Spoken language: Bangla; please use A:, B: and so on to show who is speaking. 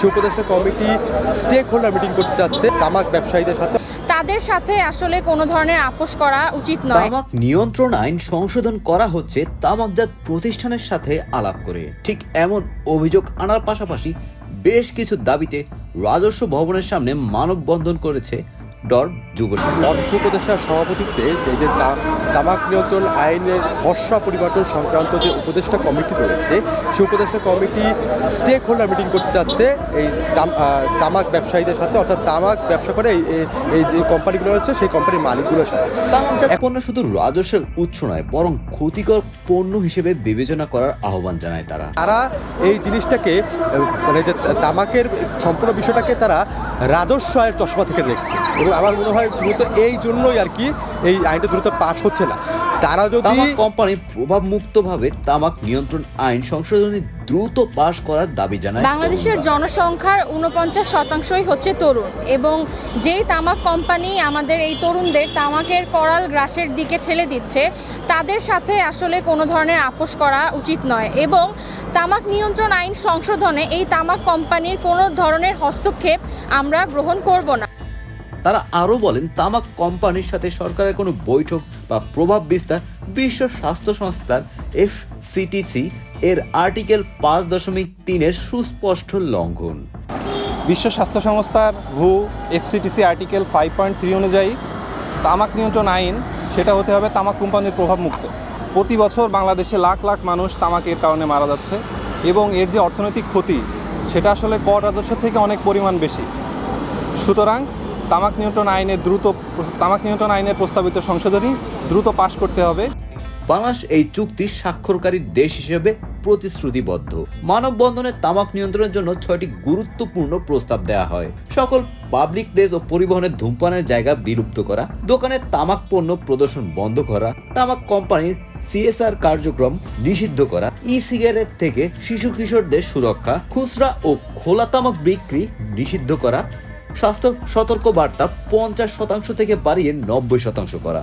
A: সে উপদেষ্টা কমিটি স্টেক হোল্ডার মিটিং করতে যাচ্ছে তামাক ব্যবসায়ীদের সাথে।
B: তাদের সাথে আসলে কোনো ধরনের আপোষ করা উচিত নয়।
C: তামাক নিয়ন্ত্রণ আইন সংশোধন করা হচ্ছে তামাকজাত প্রতিষ্ঠানের সাথে আলাপ করে। ঠিক এমন অভিযোগ আনার পাশাপাশি বেশ কিছু দাবিতে রাজস্ব ভবনের সামনে মানববন্ধন করেছে ডর যুব।
A: অর্থ উপদেষ্টার সভাপতিত্বে এই যে তামাক নিয়ন্ত্রণ আইনের খসড়া পরিবর্তন সংক্রান্ত যে উপদেষ্টা কমিটি রয়েছে সেই উপদেষ্টা কমিটি স্টেক হোল্ডার মিটিং করতে যাচ্ছে এই তাম- তামাক ব্যবসায়ীদের সাথে অর্থাৎ তামাক ব্যবসা করে এই- যে কোম্পানিগুলো রয়েছে সেই কোম্পানির মালিকগুলোর সাথে।
C: তামাকজাত পণ্য শুধু রাজস্বের উৎস নয় বরং ক্ষতিকর পণ্য হিসেবে বিবেচনা করার আহ্বান জানায় তারা।
A: তারা এই জিনিসটাকে মানে যে তামাকের সম্পূর্ণ বিষয়টাকে তারা রাজস্ব আয়ের চশমা থেকে দেখছে। এবং আমার মনে হয় দ্রুত এই জন্যই আর কি এই আইনটা দ্রুত পাশ হচ্ছে না। তারা যদি
C: তামাক কোম্পানি প্রভাব মুক্তভাবে তামাক নিয়ন্ত্রণ আইন সংশোধনী দ্রুত পাশ করার দাবি জানায়
B: বাংলাদেশের জনসংখ্যার উনপঞ্চাশ শতাংশই হচ্ছে তরুণ এবং যেই তামাক কোম্পানি আমাদের এই তরুণদের তামাকের করাল গ্রাসের দিকে ঠেলে দিচ্ছে তাদের সাথে আসলে কোনো ধরনের আপোষ করা উচিত নয় এবং তামাক নিয়ন্ত্রণ আইন সংশোধনে এই তামাক কোম্পানির কোনো ধরনের হস্তক্ষেপ আমরা গ্রহণ করব না।
C: তারা আরও বলেন, তামাক কোম্পানির সাথে সরকারের কোনো বৈঠক বা প্রভাব বিস্তার বিশ্ব স্বাস্থ্য সংস্থার এফসিটিসি এর আর্টিকেল পাঁচ দশমিক তিনের সুস্পষ্ট লঙ্ঘন।
D: বিশ্ব স্বাস্থ্য সংস্থার হু FCTC article five point three অনুযায়ী তামাক নিয়ন্ত্রণ আইন, সেটা হতে হবে তামাক কোম্পানির প্রভাবমুক্ত। প্রতি বছর বাংলাদেশে লাখ লাখ মানুষ তামাকের কারণে মারা যাচ্ছে এবং এর যে অর্থনৈতিক ক্ষতি, সেটা আসলে কর রাজস্ব থেকে অনেক পরিমাণ বেশি। সুতরাং তামাক নিয়ন্ত্রণ আইনের দ্রুত তামাক নিয়ন্ত্রণ আইনের প্রস্তাবিত সংশোধনী দ্রুত পাশ করতে হবে।
C: বাংলাদেশ এই চুক্তি স্বাক্ষরকারী দেশ হিসেবে প্রতিশ্রুতিবদ্ধ। মানববন্ধনে তামাক নিয়ন্ত্রণের জন্য ছয়টি গুরুত্বপূর্ণ প্রস্তাব দেওয়া হয়। সকল পাবলিক প্লেস ও পরিবহনের ধূমপানের জায়গা বিলুপ্ত করা, দোকানে তামাক পণ্য প্রদর্শন বন্ধ করা, তামাক কোম্পানির সিএসআর কার্যক্রম নিষিদ্ধ করা ই সিগারেট থেকে শিশু কিশোরদের সুরক্ষা, খুচরা ও খোলা তামাক বিক্রি নিষিদ্ধ করা স্বাস্থ্য সতর্ক বার্তা পঞ্চাশ শতাংশ থেকে বাড়িয়ে নব্বই শতাংশ করা।